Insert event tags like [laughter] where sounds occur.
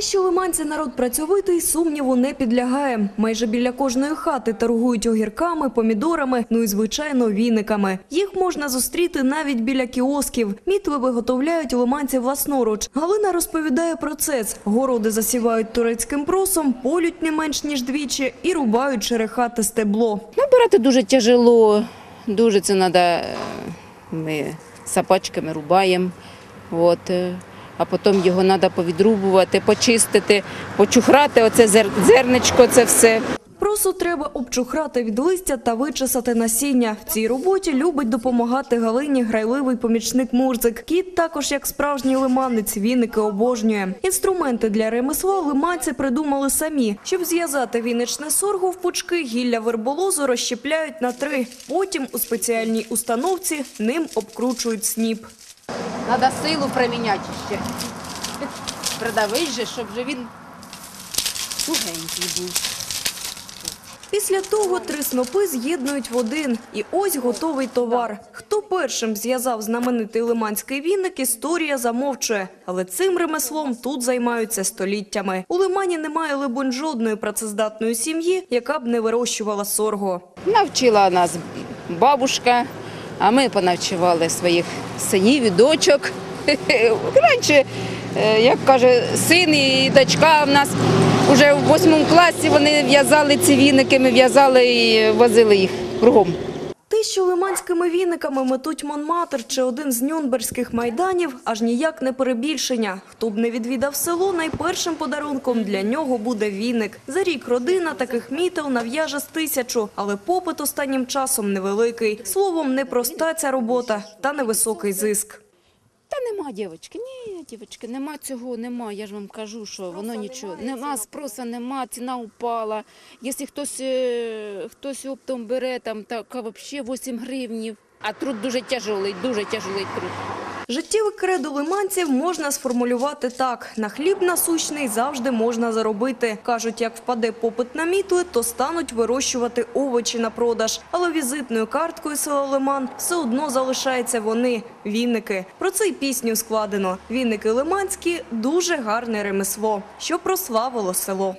Що лиманці народ працьовитий, сумніву не підлягає. Майже біля кожної хати торгують огірками, помідорами, ну і звичайно віниками. Їх можна зустріти навіть біля кіосків. Мітви виготовляють лиманці власноруч. Галина розповідає процес. Городи засівають турецьким просом, полють не менш ніж двічі і рубають черехате стебло. Набирати дуже тяжело, дуже це треба. Ми сапачками рубаємо. Е, а потім його треба повідрубувати, почистити, почухрати оце зер- зерничко, це все. Просу треба обчухрати від листя та вичесати насіння. В цій роботі любить допомагати Галині грайливий помічник Мурзик. Кіт також, як справжній лиманець, віники обожнює. Інструменти для ремесла лиманці придумали самі. Щоб зв'язати віничне сорго в пучки, гілля верболозу розщепляють на три. Потім у спеціальній установці ним обкручують сніп. Треба силу приміняти ще. Придавить же, щоб же він тугенький був. Після того три снопи з'єднують в один. І ось готовий товар. Хто першим зв'язав знаменитий лиманський віник, історія замовчує. Але цим ремеслом тут займаються століттями. У Лимані немає, либонь, жодної працездатної сім'ї, яка б не вирощувала сорго. Навчила нас бабушка, а ми понавчували своїх синів і дочок. [laughs] Раніше, е, як каже, син і дочка в нас вже в восьмому класі вони в'язали ці віники, ми в'язали і возили їх кругом. Що лиманськими віниками метуть Монматр чи один з нюнберзьких майданів, аж ніяк не перебільшення. Хто б не відвідав село, найпершим подарунком для нього буде віник. За рік родина таких мітел нав'яже з тисячу, але попит останнім часом невеликий. Словом, непроста ця робота та невисокий зиск. Та нема, дівчатки, ні, дівчатки, нема цього, нема. Я ж вам кажу, що воно нічого. Нема спроса, нема, ціна упала. Якщо хтось, е, хтось оптом бере, там така взагалі 8 гривнів. А труд дуже тяжелий, дуже тяжелий труд. Життєве кредо лиманців можна сформулювати так. На хліб насущний завжди можна заробити. Кажуть, як впаде попит на мітли, то стануть вирощувати овочі на продаж. Але візитною карткою села Лиман все одно залишаються вони – вінники. Про це й пісню складено. Вінники лиманські – дуже гарне ремесло, що прославило село.